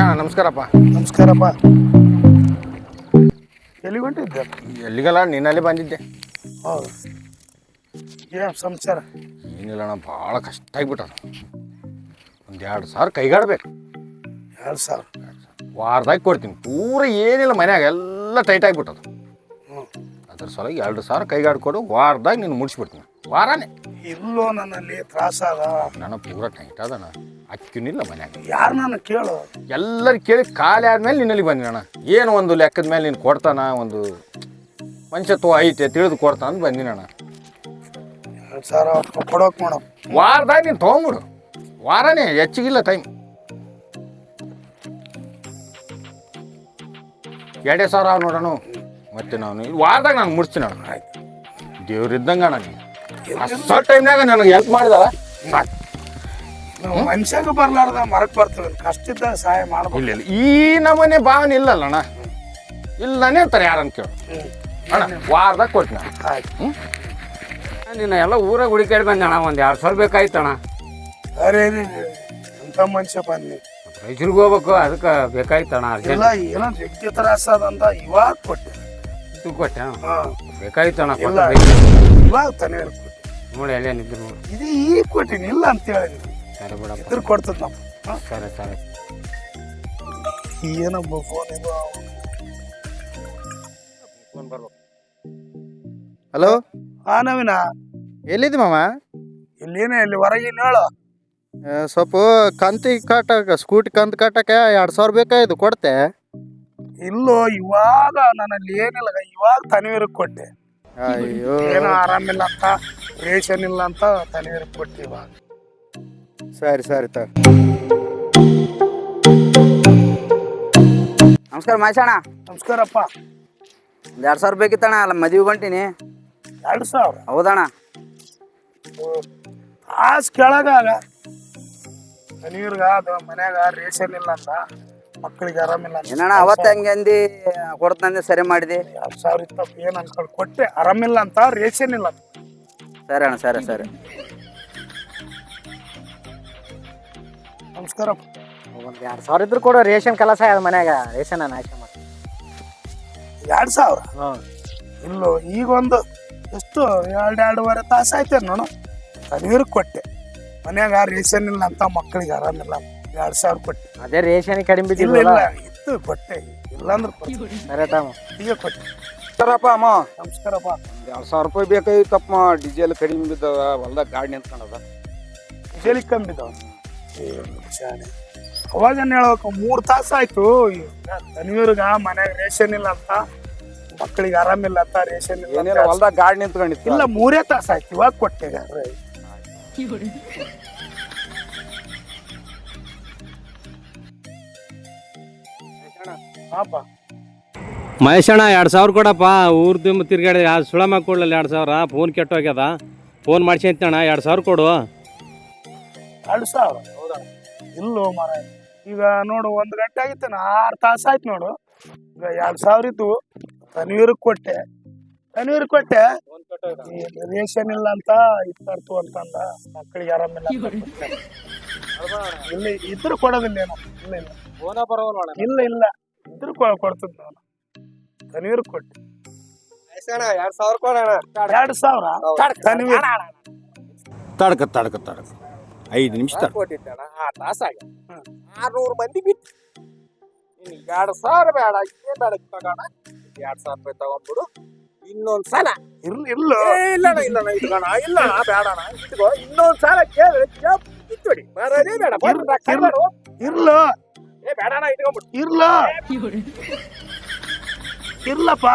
ನಮಸ್ಕಾರಪ್ಪ. ನಮಸ್ಕಾರಪ್ಪ. ಎಲ್ಲಿಗೆ ಹೊಂಟಿದ್ದೆ? ಎಲ್ಲಿಗಲ್ಲ ನಿನ್ನಲ್ಲಿ ಬಂದಿದ್ದೆ. ಹೌದು. ಏನು ಸಂಸಾರ ಏನಿಲ್ಲ ಅಣ್ಣ ಭಾಳ ಕಷ್ಟ ಆಗಿಬಿಟ್ಟದ. ಒಂದು ಎರಡು ಸಾವಿರ ಕೈಗಾಡ್ಬೇಕು. ಎರಡು ಸಾವಿರ? ವಾರದಾಗ ಕೊಡ್ತೀನಿ. ಪೂರ ಏನಿಲ್ಲ ಮನ್ಯಾಗ ಎಲ್ಲ ಟೈಟ್ ಆಗಿಬಿಟ್ಟದು. ಹ್ಞೂ ಅದ್ರ ಸಲುವಾಗಿ ಎರಡು ಸಾವಿರ ಕೈಗಾಡ್ಕೊಡು ವಾರದಾಗ ನೀನು ಮುಡಿಸ್ಬಿಡ್ತೀನಿ. ವಾರನೇ. ಇಲ್ಲೋ ನನ್ನಲ್ಲಿ ತ್ರಾಸಾದ. ನನ್ನ ಪೂರ ಟೈಟ್ ಅದಣ್ಣ. ಅಕ್ಕಿನಿಲ್ಲ ಮನ್ಯಾಗ. ಯಾರು ನಾನು ಕೇಳು. ಎಲ್ಲರೂ ಕೇಳಿ ಖಾಲಿ ಆದ್ಮೇಲೆ ನಿನ್ನಲ್ಲಿ ಬಂದಿನಣ್ಣ ಏನು ಒಂದು ಲೆಕ್ಕದ ಮೇಲೆ ನೀನು ಕೊಡ್ತಾನ ಒಂದು ಮನುಷ್ಯತ್ವ ಐತೆ ತಿಳಿದು ಕೊಡ್ತಾನ ಅಂತ ಬಂದಿನಣ್ಣ ಅಣ್ಣ. ಸಾವಿರ ಕೊಡೋಕೆ ಮಾಡೋ ವಾರದಾಗ ನೀನು ತೊಗೊಂಬಿಡು. ವಾರನೇ ಹೆಚ್ಚಿಗಿಲ್ಲ ಟೈಮ್ ಎರಡೇ ಸಾವಿರ ಅವ ನೋಡೋಣ ಮತ್ತೆ ನಾನು ವಾರದಾಗ ನಾನು ಮುಡ್ಸ್ತೀನಿ ಅಣ್ಣ. ಆಯ್ತು. ದೇವ್ರಿದ್ದಂಗೆ ಅಣ್ಣ ನೀನು ಅಷ್ಟು ಟೈಮ್ನಾಗ ನನಗೆ ಹೆಲ್ಪ್ ಮಾಡಿದ ಮನುಷ್ಯಾಗ ಬರ್ಲಾರ್ದ ಮರಕ್ಕೆ ಬರ್ತದೆ ಕಷ್ಟ ಇದ್ದಾಗ ಸಹಾಯ ಮಾಡ್ಬೇಕು. ಇಲ್ಲ ಇಲ್ಲ. ಈ ನಮನೆ ಭಾವನೆ ಇಲ್ಲ ಅಣ್ಣ ಇಲ್ಲನೇ ಅಂತಾರೆ ಯಾರನ್ನ ಕೇಳು. ಅಣ್ಣ ವಾರದಾಗ ಕೊಟ್ಟಿನ ಅಣ್ಣ. ಆಯ್ತು. ನಿನ್ನ ಎಲ್ಲ ಊರಾಗ ಹುಡುಕಾಡಿ ಬಂದಣ್ಣ ಒಂದು ಎರಡು ಸಾವಿರ ಬೇಕಾಯ್ತಣ್ಣ ಅರೆ ರೀ ಎಂಥ ಮನುಷ್ಯ ಬಂದ್ನಿ ರೈತರಿಗೆ ಹೋಗ್ಬೇಕು ಅದಕ್ಕೆ ಬೇಕಾಯ್ತಣ್ಣ ಅರ್ಜೆಂಟ್. ಇಲ್ಲ ಏನೋ ತ್ರಾಸ ಅದಂತ ಇವಾಗ ಕೊಟ್ಟೆ. ಇದು ಕೊಟ್ಟೆ ಹಾಂ. ಬೇಕಾಯ್ತಣ್ಣ ಇಲ್ಲ ಕೊಟ್ಟು ಇವಾಗ ತಾನೇ ಕೊಟ್ಟೆ ನೋಡಿ ಅಲ್ಲೇ ನಿಂತು ನೋಡಿ. ಇದು ಈಗ ಕೊಟ್ಟಿನಿ ಇಲ್ಲ ಅಂತ ಹೇಳಿ ಸರಿ ಬಿಡಪ್ಪ. ಇದ್ರ ಕೊಡ್ತದ ನಮ್ಮ ಹಾಂ? ಸರಿ ಸರಿ. ಏನಪ್ಪ ಫೋನ್ ಇದು ಹಲೋ? ಹಾ ನವೀನ. ಎಲ್ಲಿದ್ದಿ ಮಾಮ? ಇಲ್ಲೇನೆ ಇಲ್ಲಿ ಹೊರಗಿನ ಹೇಳು. ಆ, ಸ್ವಲ್ಪ ಕಂತಿ ಕಟ್ಟಕ ಸ್ಕೂಟಿ ಕಂತು ಕಟ್ಟಕ್ಕೆ ಎರಡು ಸಾವಿರ ಬೇಕಾಯ್ತು ಕೊಡ್ತೆ? ಇಲ್ಲೋ ಇವಾಗ ನನ್ನಲ್ಲಿ ಏನಿಲ್ಲ ಇವಾಗ ತನವೀರಕ್ಕೆ ಕೊಟ್ಟೆ. ಅಯ್ಯೋ. ಏನೋ ಆರಾಮಿಲ್ಲ ಅಂತ ರೇಷನ್ ಇಲ್ಲ ಅಂತ ತನವೀರಕ್ಕೆ ಕೊಟ್ಟೆ ಇವಾಗ. ಸರಿ ಸರಿ ತ ನಮಸ್ಕಾರ ಮಾಸಣ್ಣ ನಮಸ್ಕಾರಪ್ಪ. ಒಂದು ಎರಡು ಸಾವಿರ ಬೇಕಿತ್ತಣ್ಣ ಅಲ್ಲ ಮದುವೆ ಹೊಂಟೀನಿ. ಎರಡು ಸಾವಿರ? ಹೌದಣ್ಣ. ಆಸ್ ಕೆಳಗಾಗ ತನವೀರ್ಗ ಅದು ಮನ್ಯಾಗ ರೇಷನ್ ಇಲ್ಲ ಅಂತ ಮಕ್ಕಳಿಗೆ ಆರಾಮಿಲ್ಲ ಅಂತ ಏನಣ್ಣ ಅವತ್ತು ಹಂಗೆ ಅಂದು ಕೊಡ್ತಂದೆ ಸರಿ ಮಾಡಿದೆ. ಎರಡು ಸಾವಿರ ಇತ್ತಪ್ಪ ಏನು ಅನ್ಕೊಂಡು ಕೊಟ್ಟೆ ಆರಾಮಿಲ್ಲ ಅಂತ ರೇಷನ್ ಇಲ್ಲ ಅಂತ. ಸರಿ ಅಣ್ಣ ಸರಿ ಸರಿ. ನಮಸ್ಕಾರಪ್ಪ ಒಂದು ಎರಡು ಸಾವಿರ ಇದ್ರು ಕೊಡು ರೇಷನ್ ಕೆಲಸ ಅದು ಮನ್ಯಾಗ? ರೇಷನ್ ನಾನು ಆಯ್ಕೆ ಮಾಡಿ ಎರಡು ಸಾವಿರ? ಹ್ಞೂ ಇಲ್ಲೋ ಈಗ ಒಂದು ಎಷ್ಟು? ಎರಡು ಎರಡೂವರೆ ತಾಸು ಆಯ್ತು ನಾನು ತನವೀರ್ ಕೊಟ್ಟೆ. ಮನ್ಯಾಗ ರೇಷನ್ ಇಲ್ಲ ಅಂತ ಮಕ್ಕಳಿಗೆ ಆರಾಮಿಲ್ಲ ಎರಡು ಸಾವಿರ ಕೊಟ್ಟೆ. ಅದೇ ರೇಷನ್ ಕಡಿಮೆ ಇಲ್ಲ ಬಿದ್ದಿಲ್ಲ ಇಲ್ಲ ಇತ್ತು ಕೊಟ್ಟೆ. ಇಲ್ಲಾಂದ್ರೆ ಕೊಡ್ತೀನಿ. ಸರಿ ತಮ್ಮ ಈಗ ಕೊಟ್ಟೆ. ಸರಪ್ಪ ಅಮ್ಮ. ನಮಸ್ಕಾರಪ್ಪ. ಎರಡು ಸಾವಿರ ರೂಪಾಯಿ ಬೇಕಾಗಿತ್ತಪ್ಪ ಡೀಸೆಲ್ ಕಡಿಮೆ ಬಿದ್ದದ ಹೊಲ್ದಾಗ ಗಾಡಿ ನಿಂತ್ಕೊಂಡದ. ಜಲಿ ಕಮ್ಮಿ ಶಾನೆ ಅವಾಗ ಹೇಳ್ಬೇಕು ಮೂರು ತಾಸು ಆಯ್ತು. ತನಿಯವ್ರಿಗ ಮನ್ಯಾಗ ರೇಷನ್ ಇಲ್ಲ ಅಂತ ಮಕ್ಕಳಿಗೆ ಆರಾಮಿಲ್ಲ ಅಂತ ರೇಷನ್ ಇಲ್ಲ ಹೊಲ್ದಾಗ ಗಾಡಿ ನಿಂತ್ಕೊಂಡಿತ್ತು. ಇಲ್ಲ ಮೂರೇ ತಾಸು ಆಯ್ತು ಇವಾಗ ಕೊಟ್ಟೆ. ಮಹೇಶಣ್ಣ ಎರಡು ಸಾವಿರ ಕೊಡಪ್ಪ. ಊರ್ದು ತಿರ್ಗಾಡಿ ಸುಳಮ ಕೊಡ್ಲಲ್ಲ ಎರಡು ಸಾವಿರ. ಫೋನ್ ಕೆಟ್ಟೋಗ್ಯದ. ಫೋನ್ ಮಾಡ್ಸಿ ಅಂತಣ್ಣ ಎರಡು ಸಾವಿರ ಕೊಡು. ಎರಡು ಸಾವಿರ ಹೌದಾ? ಇಲ್ಲೋ ಮರ ಈಗ ನೋಡು ಒಂದು ಗಂಟೆ ಆಗಿತ್ತು ಆರು ತಾಸು ಆಯ್ತು ನೋಡು. ಈಗ ಎರಡು ಸಾವಿರ ಇತ್ತು ತನವೀರಿಗೆ ಕೊಟ್ಟೆ. ತನವೀರಿಗೆ ಕೊಟ್ಟೆ. ರೇಷನ್ ಇಲ್ಲ ಅಂತ ಇತ್ತರ್ತು ಅಂತಂದ. ಮಕ್ಕಳಿಗೆ ಆರಾಮಿಲ್ಲ. ಇಲ್ಲ ಇದ್ರು ಕೊಡೋದಿಲ್ಲ ಏನೋ ಇಲ್ಲ ಇಲ್ಲ. ಇಲ್ಲ ಇಲ್ಲ. ಇದ್ರು ಕೊಡ್ತದ ನಾನು ತನವೀರಿಗೆ ಕೊಟ್ಟೆ. ಎರಡು ಸಾವಿರ ಕೊಡೋಣ ಎರಡು ಸಾವಿರ? ತನವೀರ್ ತಡ್ಕ ತಡ್ಕ ತಡ್ಕ. ಐದು ನಿಮಿಷ ತಡ್ಕ ಕೊಟ್ಟಿದ್ದಣ್ಣ ಆ ತಾಸಾಗ ಆರ್ನೂರು ಮಂದಿ ಬಿತ್ತು ನಿನಗೆ ಎರಡು ಸಾವಿರ ಬೇಡ ಏನ್ ಬೇಡ ತಗೋಣ. ಎರಡು ಸಾವಿರ ರೂಪಾಯಿ ತಗೊಂಡ್ಬಿಡು. ಇನ್ನೊಂದು ಸಲ. ಇರ್ಲಿ ಇಲ್ಲ ಇಲ್ಲಣ ಇಲ್ಲಣ ಇಲ್ಲಣ್ಣ ಇಟ್ಕೋಣ ಇಲ್ಲಣ್ಣ ಬೇಡಣ್ಣ. ಇಟ್ಕೋ ಇನ್ನೊಂದು ಸಲ ಕೇಳಿ ಇತ್ತುಡಿ ಬರೋದೇ ಬೇಡ. ಬರ್ರಿ. ಇರ್ಲ ಏ ಬೇಡಣ್ಣ ಇಟ್ಕೊಂಡ್ಬಿಡು ಇರ್ಲ. ಇರ್ಲಪ್ಪ.